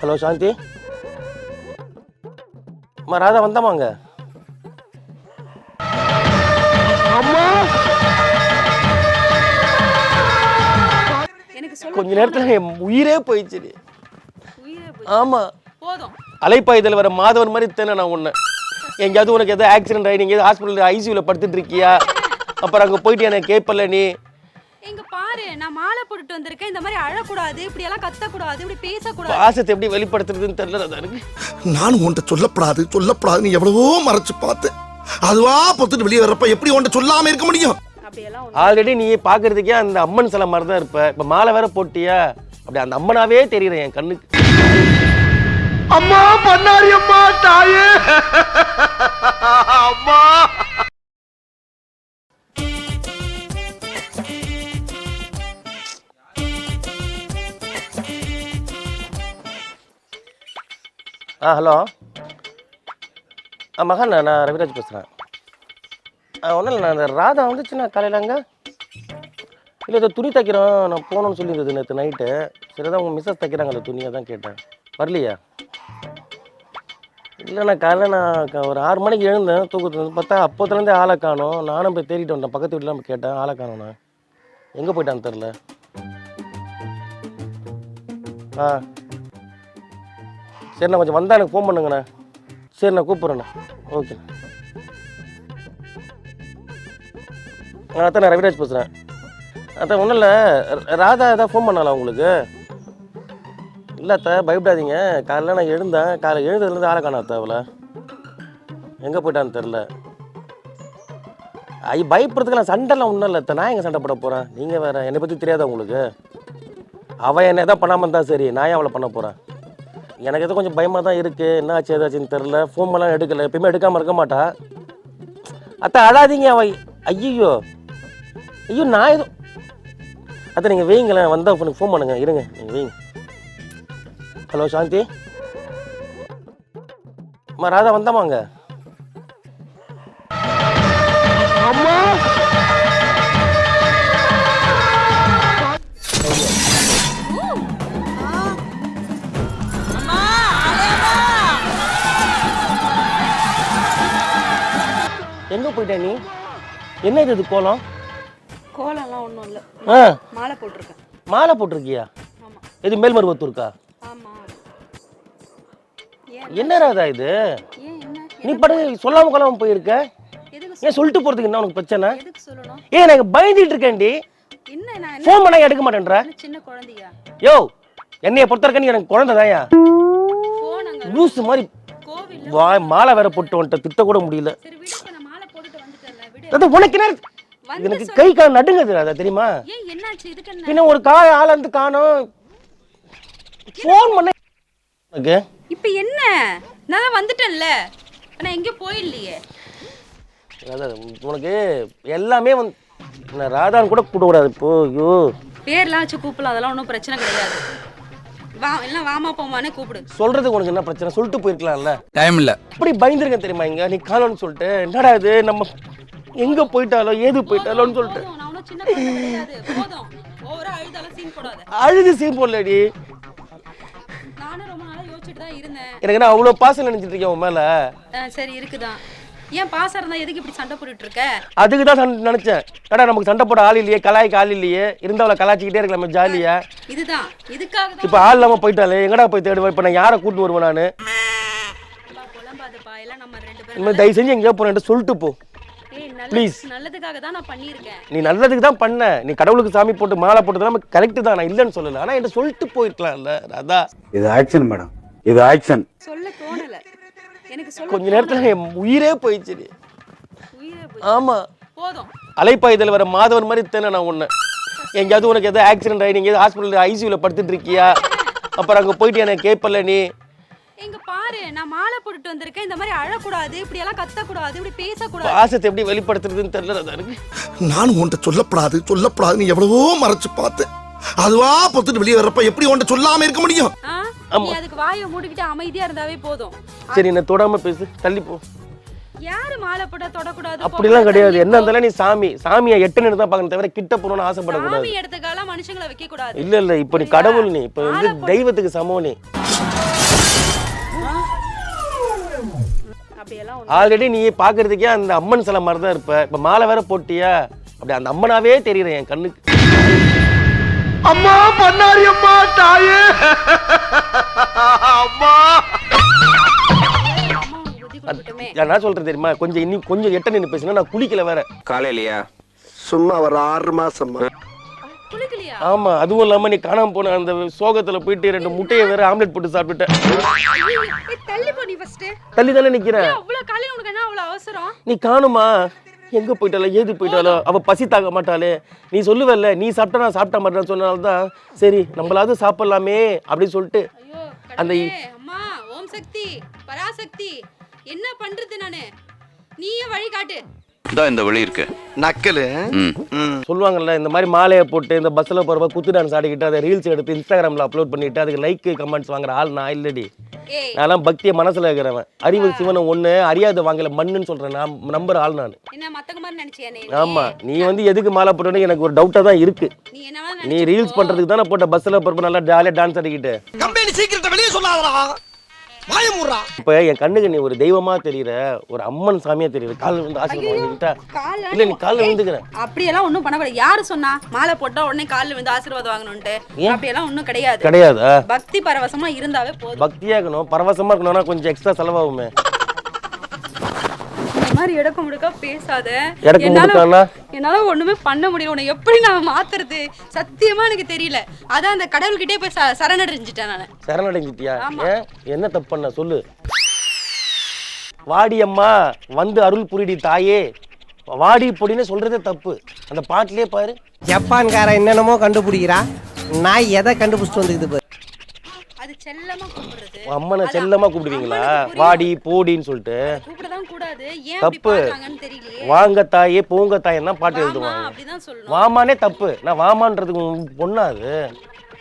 Hello Shanti. அம்மா ராதா வந்தாமாங்க கொஞ்ச நேரத்தில் என் உயிரே போயிடுச்சு உயிரே போய் ஆமாம் போதும். அலைப்பாயுதல் வர மாதவன் மாதிரி தானே நான் உன்னை. எங்கேயாவது உனக்கு எதாவது ஆக்சிடென்ட் ஆகி நீங்கள் ஹாஸ்பிட்டல் ஐசியூவில் படுத்துட்டு இருக்கியா? அப்புறம் அங்கே போயிட்டு எனக்கு கேட்பல நீ. எங்க பாரு நான் மாலை போட்டுட்டு வந்திருக்கேன். இந்த மாதிரி அழக்கூடாது இப்படி எல்லாம் கத்தக்கூடாது இப்படி பேசக்கூடாது. பாசத்தை எப்படி வெளிப்படுத்துறதுன்னு தெரியல எனக்கு. நானும் உன்கிட்ட சொல்லப்படாது சொல்லப்படாதுன்னு எவ்வளவோ மறைச்சு பார்த்தேன் அதுவா பொத்துட்டு வெளியே வர்றப்ப எப்படி உன்கிட்ட சொல்லாம இருக்க முடியும்? ஆல்ரெடி நீ பார்க்கறதுக்கே அந்த அம்மன் சிலை மாதிரி தான் இருப்ப. இப்போ மாலை வேற போட்டியா? அப்படி அந்த அம்மனாவே தெரியுற என் கண்ணுக்கு. அம்மா பண்ணாரி அம்மா தாயே. அம்மா. ஆ ஹலோ. ஆ மகன் நான் ரவிராஜ் பேசுகிறேன் ஆ ஒன்றும் இல்லை நான் இந்த ராதா வந்துச்சுண்ணா காலையில் அங்கே? இல்லை இதை துணி தைக்கிறோம் நான் போகணும்னு சொல்லியிருந்தது நேற்று நைட்டு. சரி தான் உங்கள் மிஸ்ஸஸ் தைக்கிறாங்க அந்த துணியை தான் கேட்டேன். வரலையா? இல்லைண்ணா காலையில் நான் க- ஒரு ஆறு மணிக்கு எழுந்தேன் தூக்கத்துல பார்த்தா அப்போத்துலேருந்தே ஆளை காணும். நானும் போய் தேடிட்டு வந்தேன். பக்கத்து வீட்டில் போய் கேட்டேன் ஆளை காணும்ண்ணா எங்கே போயிட்டான்னு தெரில ஆ. சரிண்ணா கொஞ்சம் வந்தால் எனக்கு ஃபோன் பண்ணுங்கண்ணா சரிண்ணா கூப்பிட்றேண்ணா. கூப்பிட்றேண்ணே ஓகே அதான் நான் ரவிராஜ் பேசுகிறேன் அதான் ஒன்றும் இல்லை ராதா ஏதாவது ஃபோன் பண்ணாலா உங்களுக்கு? இல்லை அத்தை பயப்படாதீங்க. காலைல நான் எழுந்தேன். காலை எழுந்ததுலேருந்து ஆளை காணா அத்தை அவளை. எங்கே போயிட்டான்னு தெரில ஐ பயப்படுறதுக்கெல்லாம் சண்டைலாம் ஒன்றும் இல்லை நான் எங்கே சண்டை போட போகிறேன் நீங்கள் வேறு என்னை பற்றி தெரியாதா உங்களுக்கு? அவள் என்ன எதாவது பண்ணாமல் இருந்தால் சரி நான் ஏன் அவளை பண்ண போகிறேன் எனக்கு எதுவும் கொஞ்சம் பயமாக தான் இருக்குது என்ன ஆச்சு ஏதாச்சுன்னு தெரில ஃபோன் பண்ணலாம் எடுக்கலை. எப்பயுமே எடுக்காமல் இருக்க மாட்டா. அத்தை அழாதீங்க அவ. ஐயோ ஐயோ நான் எதுவும் அத்தை நீங்கள் வைங்களேன். வந்தால் எனக்கு ஃபோன் பண்ணுங்க. இருங்க. நீங்கள் வைங்க. ஹலோ சாந்தி. அம்மா ராதா வந்தாமாங்க எங்கே போயிட்ட நீ? என்ன இது கோலம்? கோலம்லாம் ஒண்ணும் இல்ல. ஆ. மாலை போட்டிருக்கேன். மாலை போட்டிருக்கியா? இது மேல்மருவத்தூருக்கா? என்ன ராதா இது? நீ படு சொல்லாம கொள்ளாம போயிருக்க? ஏன் சொல்லிட்டு போறதுக்கு என்ன உனக்கு பிரச்சனை? ஏன் எனக்கு பயந்துட்டு இருக்கேன்டி? ஃபோன் பண்ணா எடுக்க மாட்டேன்ற? என்ன சின்ன குழந்தையா? யோ என்னைய பொறுத்தவரைக்கும் நீ எனக்கு குழந்தை தாயா லூஸ் மாதிரி மாலை வேற போட்டு வந்துட்ட திட்ட கூட முடியல சரி விடு இப்ப நான் மாலை போட்டுட்டு அது உனக்கு என்ன? எனக்கு கை கால் நடுங்குது ராதா தெரியுமா? ஏன் என்னாச்சு? இதுக்கு என்ன? பின்ன ஒரு கால் ஆள் வந்து காணோம். ஃபோன் பண்ண உனக்கு? இப்ப என்ன? நான் வந்துட்டேன்ல. ஆனா எங்கேயும் போயிடலையே. ராதா உனக்கு எல்லாமே வந்து நான் ராதான்னு கூட கூடக்கூடாது இப்போ ஐயோ. பேர்லாம் வச்சு கூப்பிடலாம். அதெல்லாம் ஒன்றும் பிரச்சனை கிடையாது. வா எல்லாம் வாமா போமானே கூப்பிடு. சொல்றதுக்கு உனக்கு என்ன பிரச்சனை? சொல்லிட்டு போயிருக்கலாம்ல. டைம் இல்ல. அப்படி பயந்துருக்கேன் தெரியுமா இங்க? நீ காணோம்னு சொல்லிட்டு. என்னடா இது? நம்ம எங்க போயிட்டாலோ ஏது போயிட்டாலோன்னு சொல்லிட்டு. நான் அழுது சீன் போடலடி. எனக்கு என்ன அவ்வளோ பாசம் நினைச்சிட்டு இருக்கேன் உன் மேல. சரி இருக்குதான். ஏன் பாசம் இருந்தா எதுக்கு இப்படி சண்டை போட்டுட்டு இருக்க? அதுக்கு தான் சண்டை நினைச்சேன். கடா நமக்கு சண்டை போட ஆள் இல்லையே கலாய்க்கு ஆள் இல்லையே இருந்தவளை கலாய்ச்சிக்கிட்டே இருக்கலாமே ஜாலியா இதுதான். இதுக்காக இப்போ ஆள் இல்லாம போயிட்டாலே எங்கடா போய் தேடுவேன் இப்போ நான் யாரை கூட்டு வருவேன் நான்? தயவு செஞ்சு எங்கேயோ போறேன்ட்டு சொல்லிட்டு போ. நல்லது நல்லதுக்காக தான் நான் பண்ணியிருக்கேன். நீ நல்லதுக்கு தான் பண்ண. நீ கடவுளுக்கு சாமி போட்டு மாலை போட்டதெல்லாம் கரெக்டு தான். நான் இல்லைன்னு சொல்லல. ஆனால் என்கிட்ட சொல்லிட்டு போயிருக்கலாம்ல அதான் இது ஆக்ஷன் மேடம். இது ஆக்ஷன் சொல்ல தோணல. எனக்கு சொல்ல கொஞ்ச நேரத்தில் என் உயிரே போயிடுச்சு உயிரே போய் ஆமாம் போதும். அலைப்பாயுதல் வர மாதவன் மாதிரி தானே நான் உன்னை எங்கேயாவது உனக்கு எதாவது ஆக்சிடென்ட் ஆகி நீங்கள் ஹாஸ்பிட்டல் ஐசியூவில் படுத்துட்டு இருக்கியா? அப்புறம் அங்கே போயிட்டு எனக்கு கேட்பல நீ. எங்க பாரு நான் மாலை போட்டுட்டு வந்திருக்கேன். இந்த மாதிரி அழக்கூடாது இப்படி எல்லாம் கத்தக்கூடாது இப்படி பேசக்கூடாது. பாசத்தை எப்படி வெளிப்படுத்துறதுன்னு தெரியல ராதா எனக்கு நானும் உன்கிட்ட சொல்லப்படாது சொல்லப்படாதுன்னு எவ்வளவோ மறைச்சு பார்த்தேன். அதுவா பொத்துட்டு வெளியே வர்றப்ப எப்படி உன்கிட்ட சொல்லாம இருக்க முடியும்? ஆ? நீ அதுக்கு வாயை மூடிக்கிட்டு அமைதியா இருந்தாவே போதும். சரி என்ன தொடாம பேசு. தள்ளி போ. யாரு மாலை போட்டா தொடக்கூடாது அப்படிலாம் போகக்கூடாது, கிடையாது என்ன இருந்தாலும் நீ சாமி சாமியை எட்டு நின்று தான் பார்க்கணும் தவிர கிட்ட போகணும்னு ஆசைப்படக்கூடாது. சாமி இடத்துக்கெல்லாம் மனுஷங்களை வைக்க கூடாது இல்ல இல்ல இப்போ நீ கடவுள் நீ இப்போ வந்து தெய்வத்துக்கு சமம் நீ. ஆல்ரெடி நீ பார்க்கறதுக்கே அந்த அம்மன் சிலை மாதிரி தான் இருப்ப. இப்போ மாலை வேற போட்டியா? அப்படி அந்த அம்மனாவே தெரியுற என் கண்ணுக்கு. அம்மா பண்ணாரி அம்மா தாயே. அம்மா. நான் என்ன சொல்றேன் தெரியுமா? கொஞ்சம் இன்னும் கொஞ்சம் எட்ட நின்று பேசினா நான் குளிக்கல வேற. காலையிலயா? சும்மா ஒரு ஆறு மாசம்மா. குளிக்கலையா ஆமா அதுவும் இல்லாம நீ காணாம போன அந்த சோகத்துல போயிட்டு ரெண்டு முட்டையை வேற ஆம்லெட் போட்டு சாப்பிட்டுட்டேன் தள்ளி போ நீ ஃபர்ஸ்ட் தள்ளி தானே நிக்கிறேன் அவ்வளவு காலையில உனக்கு என்ன அவ்வளவு அவசரம்? நீ காணுமா? எங்க போயிட்டாலோ ஏது போயிட்டாலோ அவ பசி தாங்க மாட்டாளே. நீ சொல்லுவல்ல நீ சாப்பிட்டா நான் சாப்பிட்ட மாட்டேன்னு சொன்னனால தான் சரி நம்மளாவது சாப்பிடலாமே அப்படின்னு சொல்லிட்டு அந்த அம்மா ஓம் சக்தி பராசக்தி என்ன பண்றது நானு? நீயே வழி இதோ இந்த வழி இருக்கு. நக்கலு. சொல்லுவாங்கல்ல இந்த மாதிரி மாலையை போட்டு இந்த பஸ்ஸில் போகிறப்ப குத்து டான்ஸ் ஆடிக்கிட்டு அதை ரீல்ஸ் எடுத்து இன்ஸ்டாகிராமில் அப்லோட் பண்ணிட்டு அதுக்கு லைக் கமெண்ட்ஸ் வாங்குற ஆள் நான் இல்லடி. நான்லாம் பக்தியை மனசுல இருக்கிறவன். அறிவு சிவனம் ஒண்ணு அறியாத வாங்கல மண்ணுன்னு சொல்றேன். நான் நம்புற ஆள் நான். என்ன மத்தவங்க மாதிரி நினைச்சியா நீ? ஆமா. நீ வந்து எதுக்கு மாலை போட்டோன்னு எனக்கு ஒரு டவுட்டா தான் இருக்கு. நீ. ரீல்ஸ் பண்றதுக்கு தானே போட்ட பஸ்ஸில் போறப்ப நல்லா ஜாலியா டான்ஸ் ஆடிக்கிட்டு. வாயமுறா இப்ப என் கண்ணுக்கு நீ ஒரு தெய்வமா தெரியுற ஒரு அம்மன் சாமியா தெரியுற கால் வந்து ஆசீர்வாதம் வாங்கிக்கிட்டா இல்ல நீ காலில் விழுந்துக்கிறேன் அப்படியெல்லாம் ஒண்ணும் பண்ணக்கூடாது யாரு சொன்னா மாலை போட்டா உடனே கால்ல வந்து ஆசீர்வாதம் வாங்கணும்ட்டு? அப்படியெல்லாம் ஒண்ணும் கிடையாது. கிடையாதா? பக்தி பரவசமா இருந்தாவே போதும். பக்தியா இருக்கணும். பரவசமா இருக்கணும்னா கொஞ்சம் எக்ஸ்ட்ரா செலவாகுமே. மாதிரி இடக்கு முடுக்கா பேசாத. என்னால-? என்னால ஒண்ணுமே பண்ண முடியல. உன்னை எப்படி நான் மாத்துறது? சத்தியமா எனக்கு தெரியல. அதான் அந்த கடவுள்கிட்டே போய் ச- சரணடைஞ்சிட்டேன் நானு. சரணடைஞ்சிட்டியா? என்ன தப்பு பண்ண? சொல்லு. வாடி அம்மா வந்து அருள் புரிடி தாயே. வாடி பொடின்னு சொல்றதே தப்பு. அந்த பாட்டிலே பாரு. ஜப்பான்காரன் என்னென்னமோ கண்டுபிடிக்கிறா. நான் எதை கண்டுபிடிச்சிட்டு வந்துக்குது பாரு. அது செல்லமா கூப்பிடுறது. அம்மனை செல்லமா கூப்பிடுவீங்களா. வாடி போடின்னு சொல்லிட்டு. கூப்பிடதான் கூடாது. ஏன் தப்பு. வாங்க தாயே போங்க தாயன்னா பாட்டு எழுதுவாங்க. வாமானே தப்பு. நான் வாமான்றதுக்கு பொண்ணா அது?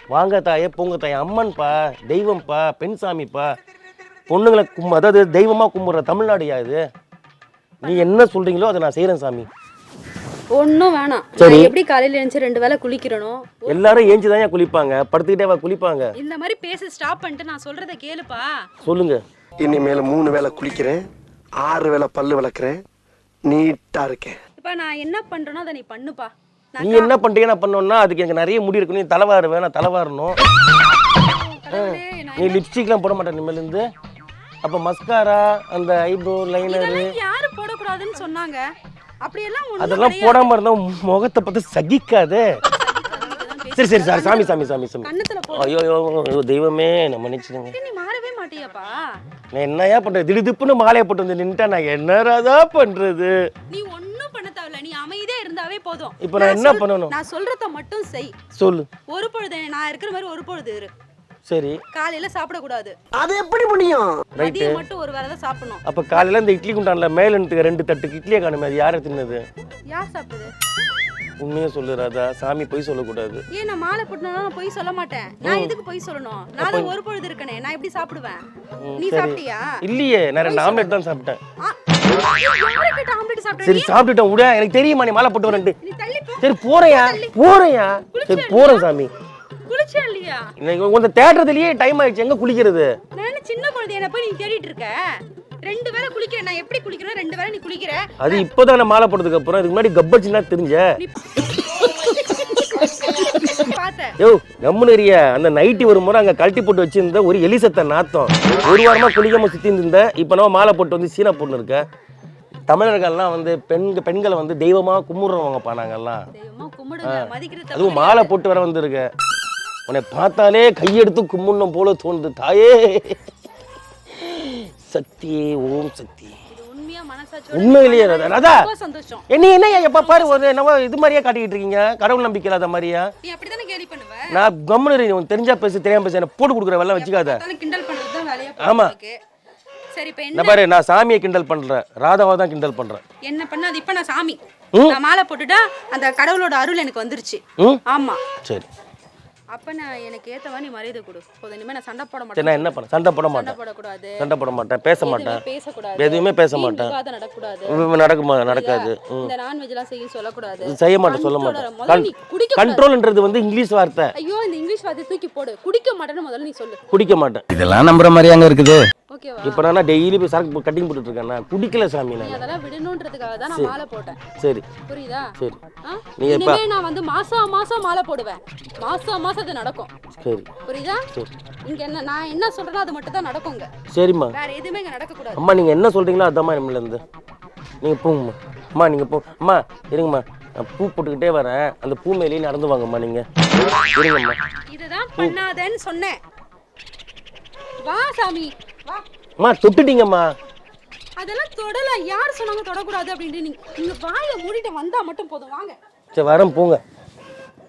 வாங்க தாயே போங்க தாயே அம்மன்பா தெய்வம்ப்பா பெண் சாமிப்பா? பொண்ணுங்களை கும் அதாவது தெய்வமா கும்பிடுற தமிழ்நாடுயா இது நீ என்ன சொல்றீங்களோ அதை நான் செய்றேன் சாமி. ஒன்றும் வேணாம். சரி. நான் எப்படி காலையில எழுந்துச்சு ரெண்டு வேளை குளிக்கிறனோ? எல்லாரும் ஏஞ்சி தான் குளிப்பாங்க. படுத்துக்கிட்டே குளிப்பாங்க. இந்த மாதிரி பேச ஸ்டாப் பண்ணிட்டு நான் சொல்றத கேளுப்பா. சொல்லுங்க. இனிமேல மூணு வேளை குளிக்கிறேன். ஆறு வேளை பல்லு விளக்குறேன் நீட்டா இருக்கேன். இப்ப நான் என்ன பண்றேனோ அதை நீ பண்ணுப்பா. நீ என்ன பண்றீங்க? நான் பண்ணோம்னா அதுக்கு எனக்கு நிறைய முடி இருக்கு. நீ தலைவாருவேன் நான் தலைவாரணும் நீ லிப்ஸ்டிக்லாம் போட மாட்டேன் இனிமேலேருந்து. அப்போ மஸ்காரா அந்த ஐப்ரோ லைனரு இதெல்லாம் யாரு போடக்கூடாதுன்னு சொன்னாங்க. அப்படியெல்லாம் அதெல்லாம். போடாம இருந்தா முகத்தை பார்த்து சகிக்காதே. சரி சரி சார் சாமி சாமி சாமி சாமி ஐயோ ஐயோ தெய்வமே நம்ம மன்னிச்சிடுங்க. நான் என்னையா பண்றது? திடுதிப்புன்னு மாலையை போட்டு வந்து நின்ட்டா நான் என்னடா பண்றது? நீ ஒண்ணும் பண்ண தேவையில்ல. நீ அமைதியா இருந்தாவே போதும். இப்போ நான் என்ன பண்ணணும்? நான் சொல்றத மட்டும் செய். சொல்லு. ஒரு பொழுது நான் இருக்கிற மாதிரி ஒரு பொழுது இரு. சரி. காலையில சாப்பிடக்கூடாது. அது எப்படி முடியும் மதியம் மட்டும் ஒரு வேளை தான் சாப்பிடணும். அப்ப காலையில இந்த இட்லி குண்டான்ல மேலன்ட்டு ரெண்டு தட்டு இட்லியை காணுமே அது யாரை தின்னது யார் சாப்பிடுது உண்மையை சொல்லு ராதா சாமி போய் சொல்லக்கூடாது. ஏன் நான் மாலை போட்டனா நான் பொய் சொல்ல மாட்டேன். நான் எதுக்கு பொய் சொல்லணும்? நான் தான் ஒரு பொழுது இருக்கனே நான் எப்படி சாப்பிடுவேன்? ம், நீ சரி. சாப்பிட்டியா? இல்லையே நான் ரெண்டு ஆம்லெட் தான் சாப்பிட்டேன். ஆ, யாருக்கிட்ட ஆம்லெட் சாப்பிட்ட சரி சாப்பிட்டுட்டேன் விட. எனக்கு தெரியுமா நீ மாலை போட்டு வரேன்ட்டு. நீ தள்ளி போ. சரி போறேயா போறேயா சரி போறேன் சாமி. குளிச்சா இல்லையா? இன்னைக்கு உங்க தேடுறதுலயே டைம் ஆயிடுச்சு. எங்க குளிக்கிறது? நான் சின்ன குழந்தை என்ன போய் நீ தேடிட்டு இருக்க? ரெண்டு வேளை குளிக்கிறேன் நான் எப்படி குளிக்கிறேன் ரெண்டு வேளை நீ குளிக்கிற. அது இப்போதான் நான் மாலை போட்டதுக்கு அப்புறம் இதுக்கு முன்னாடி கப்பச்சின்னா தெரிஞ்ச? யோ கம்முனரிய அந்த நைட்டி வரும்போது அங்க கழட்டி போட்டு வச்சிருந்த ஒரு எலிசத்த நாத்தம். ஒரு வாரமா குளிக்காம சுத்தி இருந்த இப்ப நான் மாலை போட்டு வந்து சீனா பொண்ணு இருக்க. தமிழர்கள்லாம் வந்து பெண் பெண்களை வந்து தெய்வமா கும்பிடுறவங்கப்பா நாங்கெல்லாம் அதுவும் மாலை போட்டு வர வந்திருக்க. உன்னை பார்த்தாலே கையெடுத்து கும்பிடணும் போல தோணுது தாயே. சக்தியே ஓம் சக்தி. உண்மையிலேயே ராதா. சந்தோஷம் என்ன என்ன எப்ப பாரு ஒரு என்னவோ இது மாதிரியே காட்டிக்கிட்டு இருக்கீங்க? கடவுள் நம்பிக்கை இல்லாத மாதிரியா? நீ அப்படிதானே கேலி பண்ணுவ? நான் கம்முனு உனக்கு தெரிஞ்சா பேசு தெரியாம பேசு என்ன போட்டு கொடுக்குற வெள்ளம் வச்சுக்காத. பார்த்தாலும் கிண்டல் பண்றது தான் வேலையா ஆமா. சரி பாரு நான் சாமியை கிண்டல் பண்றேன். ராதாவை தான் கிண்டல் பண்றேன். என்ன பண்ண? அது இப்ப நான் சாமி. மாலை போட்டுட்டா அந்த கடவுளோட அருள் எனக்கு வந்துருச்சு. ஆமா. சரி. அப்ப நான் எனக்கு ஏத்தவா நீ மரியாதை கொடு. போதும் இனிமே நான் சண்டை போட மாட்டேன் நான் என்ன பண்ண? சண்டை போட சண்டை மாட்டேன் போடக்கூடாது. சண்டை போட மாட்டேன். பேச மாட்டேன். பேசக்கூடாது. எதுவுமே பேச மாட்டேன். நடக்கக்கூடாது நடக்குமா? நடக்காது. இந்த நான்வெஜ் எல்லாம் செய்ய சொல்லக்கூடாது. செய்ய மாட்டேன் சொல்ல Control மாட்டேன். கண்ட்ரோல்ன்றது வந்து இங்கிலீஷ் வார்த்தை. ஐயோ இந்த இங்கிலீஷ் வார்த்தை தூக்கி போடு. குடிக்க மாட்டேன்னு முதல்ல நீ சொல்லு. குடிக்க மாட்டேன். இதெல்லாம் நம்புற மாதிரி அங்க இருக்குது. இப்போ நான் டெய்லி போய் சரக்கு கட்டிங் போட்டுட்டு இருக்கேன். குடிக்கல சாமி நீ நான். அதெல்லாம் விடணுன்றதுக்காக தான் நான் மாலை போட்டேன். சரி. புரியுதா? சரி? நீங்க இப்ப- நான் வந்து மாசம் மாசம் மாலை போடுவேன். மாசம் மாசம் அது நடக்கும். சரி. புரியுதா? இங்க என்ன நான் என்ன சொல்றேனோ அது மட்டும் தான் நடக்குங்க சரிம்மா. வேற எதுவுமே இங்க நடக்க கூடாது அம்மா நீங்கள் என்ன சொல்கிறீங்களோ அதாம்மா இருந்து. நீங்கள் போங்கம்மா. அம்மா நீங்கள் போ. அம்மா இருங்கம்மா. நான் பூ போட்டுக்கிட்டே வரேன். அந்த பூ மேலேயே நடந்து வாங்கம்மா நீங்கள் இருங்கம்மா. இதுதான் பண்ணாதேன்னு சொன்னேன். வா சாமி. அம்மா தொட்டுட்டீங்கம்மா. அதெல்லாம் தொடல. யார் சொன்னாங்க தொடக்கூடாது அப்படின்ட்டு நீங்க நீங்க வாயை மூடிட்டு வந்தா மட்டும் போதும். வாங்க. சரி வரேன் போங்க.